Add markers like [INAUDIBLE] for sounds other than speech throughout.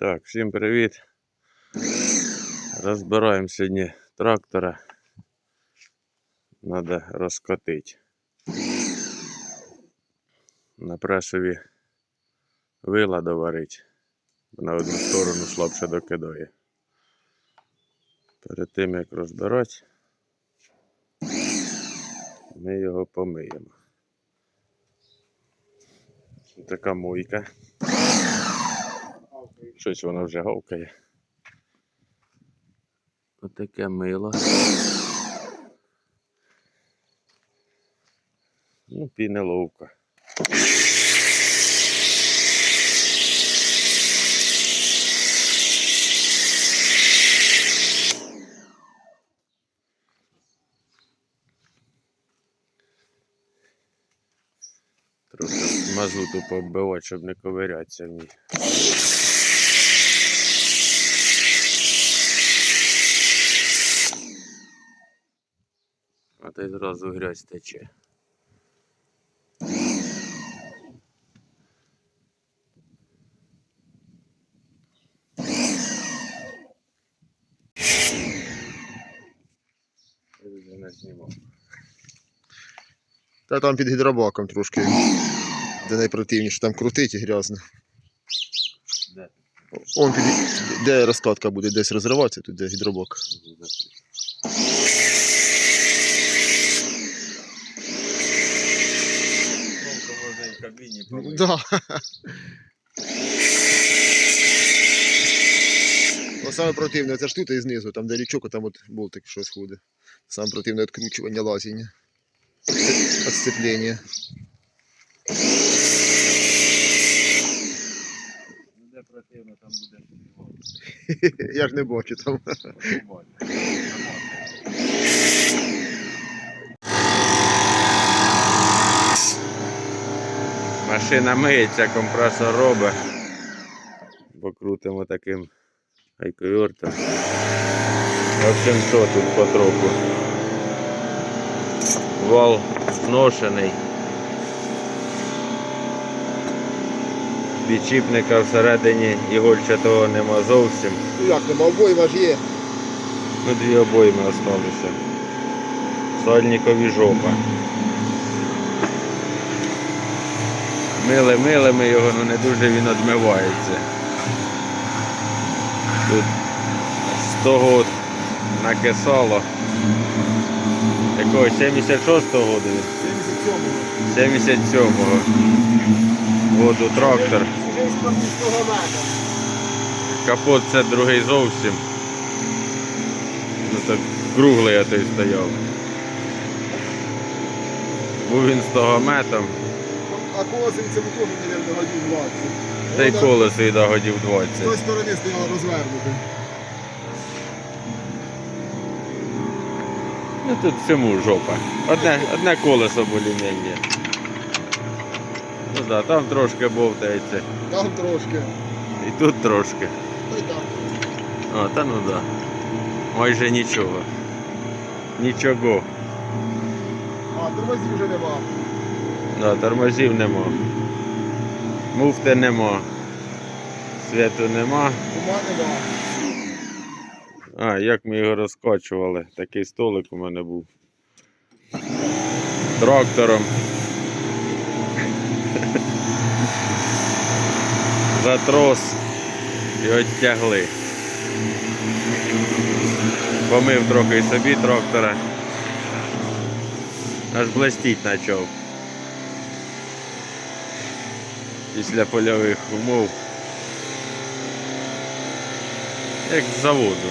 Так, всім привіт. Розбираємо сьогодні трактора. Надо розкотити. На пресові вила доварити. На одну сторону слабше докидає. Перед тим як розбирати, ми його помиємо. Така мойка. Щось воно вже гавкає. Отаке мило. Ну, пінеловка. Трохи мазуту побивати, щоб не ковирятися в ній. А то й зразу грязь тече. Та там під гідробаком трошки. Де найпротивніше, там крутить і грязно. Де? Он під, де розкладка буде десь розриватися, тут де гідробак. Толку можна і в кабіні Да. Ну, саме противне це ж тут і знизу, там де лічок, там от болтик щось ходить. Саме противне відкручування лазіння. Отсцеплення. Де противно, там буде [LAUGHS] Я ж не бачу там. Машина миється, компресор робить. Покрутимо таким айковертом. В общем, що тут потроху. Вал зношений. Підчіпника всередині ігольчатого нема зовсім. Ну як, нема обоїма ж є. Ну, дві обойми осталися. Сальникові жопа. Мили мили ми його, ну не дуже він одмивається. Тут з того накисало. Якого 76-го году? він? 77-го. Году трактор. Капот це другий зовсім. Ну так круглий я той стояв. Був він з того метом, А колосинця в теж, мабуть, годів 20. та й колесо і годів З тої 20. сторони стояло розвернути. Ну тут всьому жопа. Одне, одне колесо більш-менш. Ну да, там трошки бовтається. Там трошки. І тут трошки. Та й там. А, та ну да. Майже нічого. Нічого. А, тормозів вже нема. Да, тормозів нема. Муфти нема. Світу нема. Ума нема. А, як ми його розкачували. Такий столик у мене був. Трактором. За трос і оттягли. Помив трохи і собі трактора. Аж блестіть почав. Після польових умов. Як з заводу.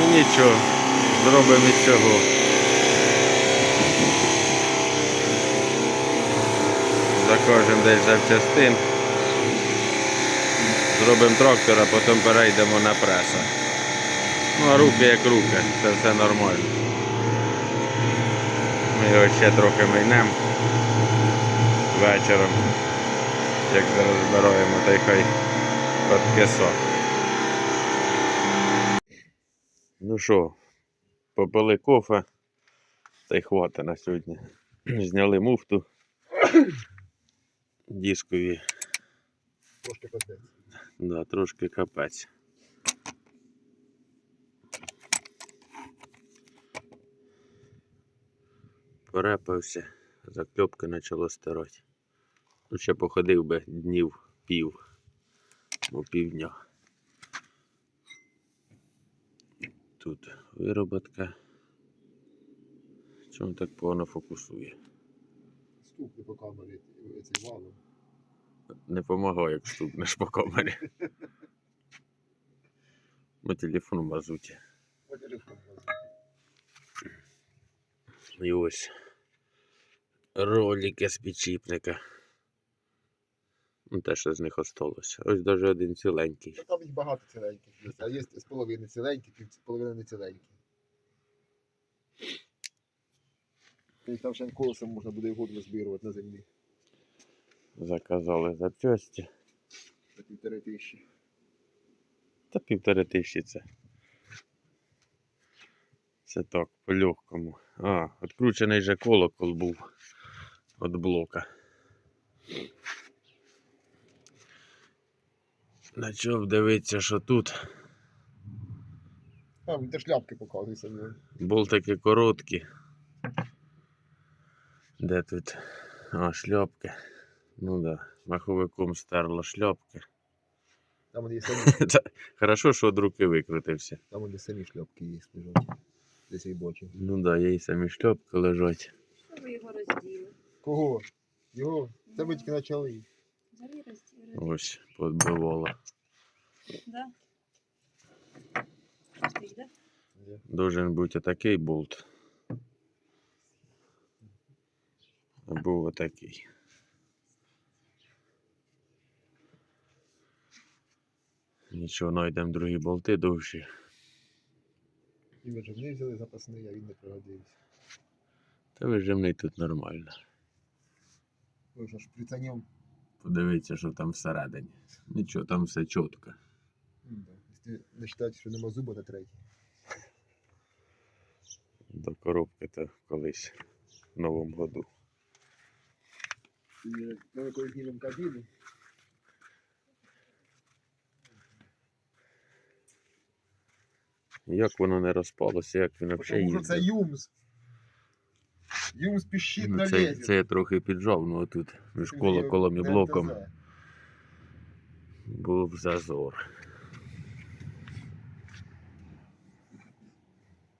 Ну нічого, зробимо із цього. Закажемо десь запчастин. Зробимо трактор, а потім перейдемо на преса. Ну а руки як руки, це все нормально. Ми його ще трохи майнемо вечором. Як зараз збираємо, та й хай подкисо. Ну що, попили кофе, та й хвата на сьогодні. [CLEARS THROAT] Зняли муфту. Дискові, Трошки капець. да, трошки капець. Порепався, закльопки почало стирати. Ну, ще походив би днів пів, ну півдня. Тут вироботка. Чому так погано фокусує? Стукни по камері цей валом. Не помагає, як стукнеш по камері. Ну, телефон в мазуті. По телефону. І ось ролики з підчіпника. Ну, те, що з них осталося. Ось навіть один ціленький. Та там їх багато ціленьких є, а є з половини ціленькі, пів половини не ціленькі. І там ще колесом можна буде і воду на землі Заказали запчасті. за півтори тисячі. Та півтори тисячі це. Це так, по-легкому. А, відкручений же колокол був від блока. Начав дивитися, що тут А, де шляпки показує самі. болтики короткі. Де тут? А, шляпки. Ну да, маховиком стерло шляпки. Там вони самі, [LAUGHS] Хорошо, що від руки викрутився. там вони самі шляпки є, лежать. Десь і бочі. Ну да, є і самі шляпки лежать. Що ви його розділи? Кого? Його? Це ми тільки почали. Взагалі розділи. Ось, подбивало. Да? Стоїть, да? Должен бути отакий болт. А був отакий. Нічого, знайдемо другі болти довші. І ж взяли запасний, а він не пригодився. Та вижимний тут нормально. Що, шприцанем? Подивіться, що там всередині. Нічого, там все чітко. Якщо не вважати, що нема зуба на третій. До коробки то колись в новому году. Ми коли знімемо кабіну, Як воно не розпалося, як він взагалі тому що це юмс. Юмс піщить Ну, на це, це я трохи піджав, ну отут між колоколом і блоком був зазор.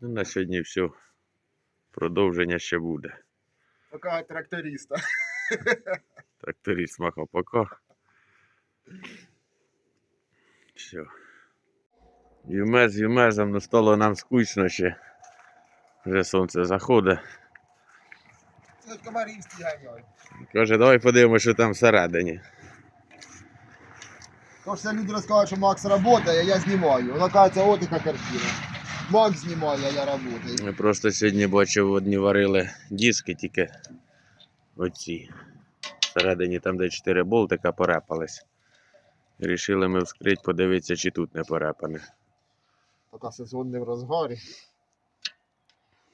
Ну, на сьогодні все. Продовження ще буде. Пока тракториста. Тракторист махав пока. Все. Юмез, юмезом, ну стало нам скучно ще. Вже сонце заходить. Каже, давай подивимося, що там всередині. Тож це люди розказують, що Макс працює, а я знімаю. Вона кажеться, от яка картина. Макс знімає, а я працюю. Я просто сьогодні бачив, одні варили диски тільки оці. Всередині там, де 4 болтика порепались. Рішили ми вскрити, подивитися, чи тут не порепане. Поки сезон не в розгарі.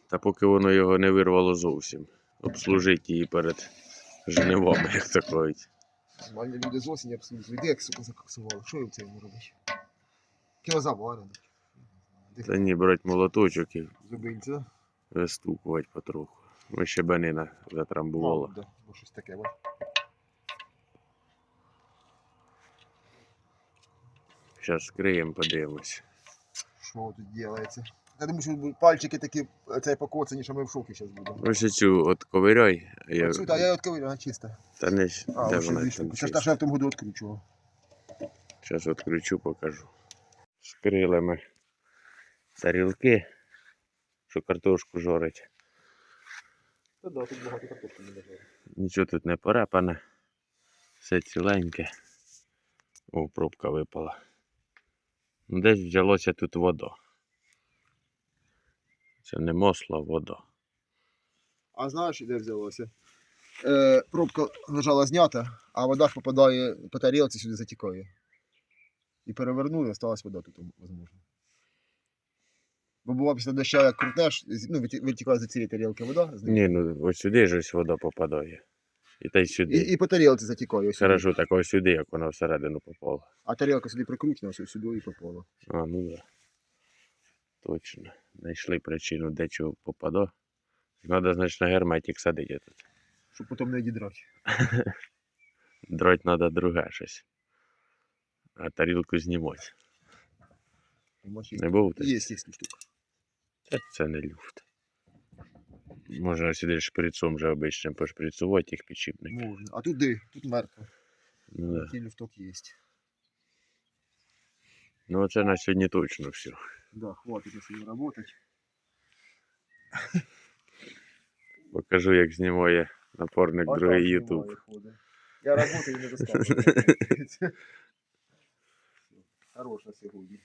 Та поки воно його не вирвало зовсім. Обслужити її перед жнивами, як то кажуть. Нормальні люди з осені обслужують. Де як сука закоксували? Що їм це не робить? Кіно. Та ні, брати молоточок і Зубинці, да? вистукувати потроху. Ми ще банина затрамбувала. Мабуть, да. Бо щось таке, бач. Зараз скриємо, подивимось. Що тут робиться? Я думаю, що пальчики такі цей покоцані, що ми в шокі зараз будемо. Ось цю от ковиряй. Я... Оцю, та я її відкрив, вона чиста. Та не ж- А, де вона там Це ж та, що я в тому году відкручував. Зараз відключу, покажу. Скрили ми тарілки, що картошку жорить. Та да, тут багато картошки не лежало. Нічого тут не порепане. Все ціленьке. О, пробка випала. Ну, Десь взялося тут вода. Це не масло, а вода. А знаєш, де взялося? Е, пробка лежала знята, а вода попадає по тарілці сюди затікає. І перевернули, осталась вода тут, можливо. Бо бува після дощу, як крутнеш, з- ну, виті- витікає за цієї тарілки вода. Ні, ну ось сюди ж ось вода попадає. І та й сюди. І, і по тарілці затікає. ось сюди. Хорошо, так ось сюди, як вона всередину попала. А тарілка сюди прикручена, ось сюди і попала. А, ну да. Точно. Знайшли причину, де чого попадо. Треба, значить, на герметик садити тут. Щоб потім не відідрати. [LAUGHS] Дроть треба друге щось. А тарілку знімати. Не був ти? Є, є штука. Це не люфт. Можна сюди шприцом вже обичним пошприцувати їх підшипник. Можна. А тут де? Тут мертво. Ну, да. Люфток є. ну оце на сьогодні точно все. Да, хватить на [LAUGHS] собі працювати. Покажу, як знімає напорник другий Ютуб. Я працюю недостатньо. Хороша сьогодні.